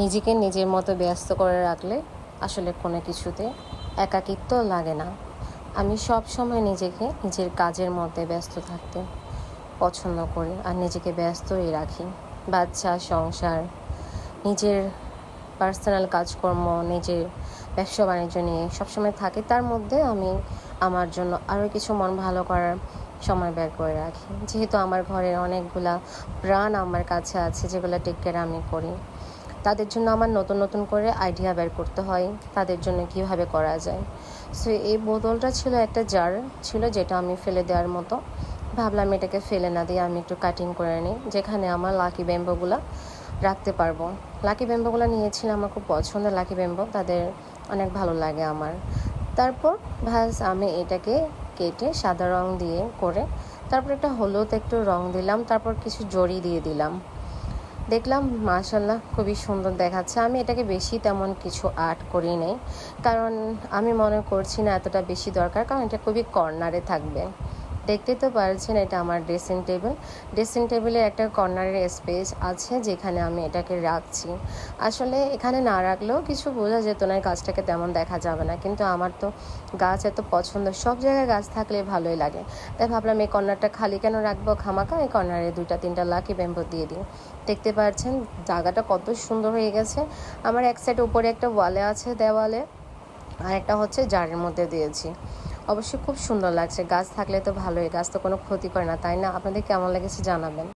নিজেকে নিজের মতো ব্যস্ত করে রাখলে আসলে কোনো কিছুতে একাকিত্ব লাগে না। আমি সব সময় নিজেকে নিজের কাজের মধ্যে ব্যস্ত থাকতে পছন্দ করি আর নিজেকে ব্যস্তই রাখি। বাচ্চা, সংসার, নিজের পার্সোনাল কাজকর্ম, নিজের ব্যবসা বাণিজ্য নিয়ে সবসময় থাকি। তার মধ্যে আমি আমার জন্য আরও কিছু মন ভালো করার সময় বের করে রাখি। যেহেতু আমার ঘরের অনেকগুলা প্রাণ আমার কাছে আছে, যেগুলো টেক কেয়ার আমি করি। তাদের জন্য আমার নতুন নতুন করে আইডিয়া বের করতে হয়, তাদের জন্য কীভাবে করা যায়। সো এই বোতলটা ছিল একটা জার ছিল যেটা আমি ফেলে দেওয়ার মতো। ভাবলাম এটাকে ফেলে না দিয়ে আমি একটু কাটিং করে নিই, যেখানে আমার লাকি ব্যাম্বোগুলো রাখতে পারব। লাকি ব্যাম্বোগুলো নিয়েছিলাম আমার খুব পছন্দের লাকি ব্যাম্বো তাদের অনেক ভালো লাগে আমার। তারপর ভাস আমি এটাকে কেটে সাদা রং দিয়ে করে, তারপর একটা হলুদ একটু রং দিলাম, তারপর কিছু জড়ি দিয়ে দিলাম। দেখলাম মাশাল্লাহ খুবই সুন্দর দেখাচ্ছে। আমি এটাকে বেশি তেমন কিছু আর্ট করি নেই। কারণ আমি মনে করছি না এতটা বেশি দরকার, কারণ এটা খুবই কর্নারে থাকবে। দেখতে তো পারছেন, এটা আমার ড্রেসিং টেবিল ড্রেসিং টেবিলে একটা কর্নারের স্পেস আছে যেখানে আমি এটাকে রাখছি। আসলে এখানে না রাখলেও কিছু বোঝা যেত না গাছটাকে তেমন দেখা যাবে না। কিন্তু আমার তো গাছ এত পছন্দ, সব জায়গায় গাছ থাকলে ভালোই লাগে। তাই ভাবলাম এই কর্নারটা খালি কেন রাখব? খামাকা, এই কর্নারে দুইটা, তিনটা লাকি ব্যাম্বো দিয়ে দিই। দেখতে পাচ্ছেন জায়গাটা কত সুন্দর হয়ে গেছে। আমার এক সাইড উপরে একটা ওয়ালে আছে দেওয়ালে, আর একটা হচ্ছে জারের মধ্যে দিয়েছি। অবশ্যই খুব সুন্দর লাগছে। গাছ থাকলে তো ভালোই, গাছ তো কোনো ক্ষতি করে না, তাই না? আপনাদের কেমন লেগেছে জানাবেন।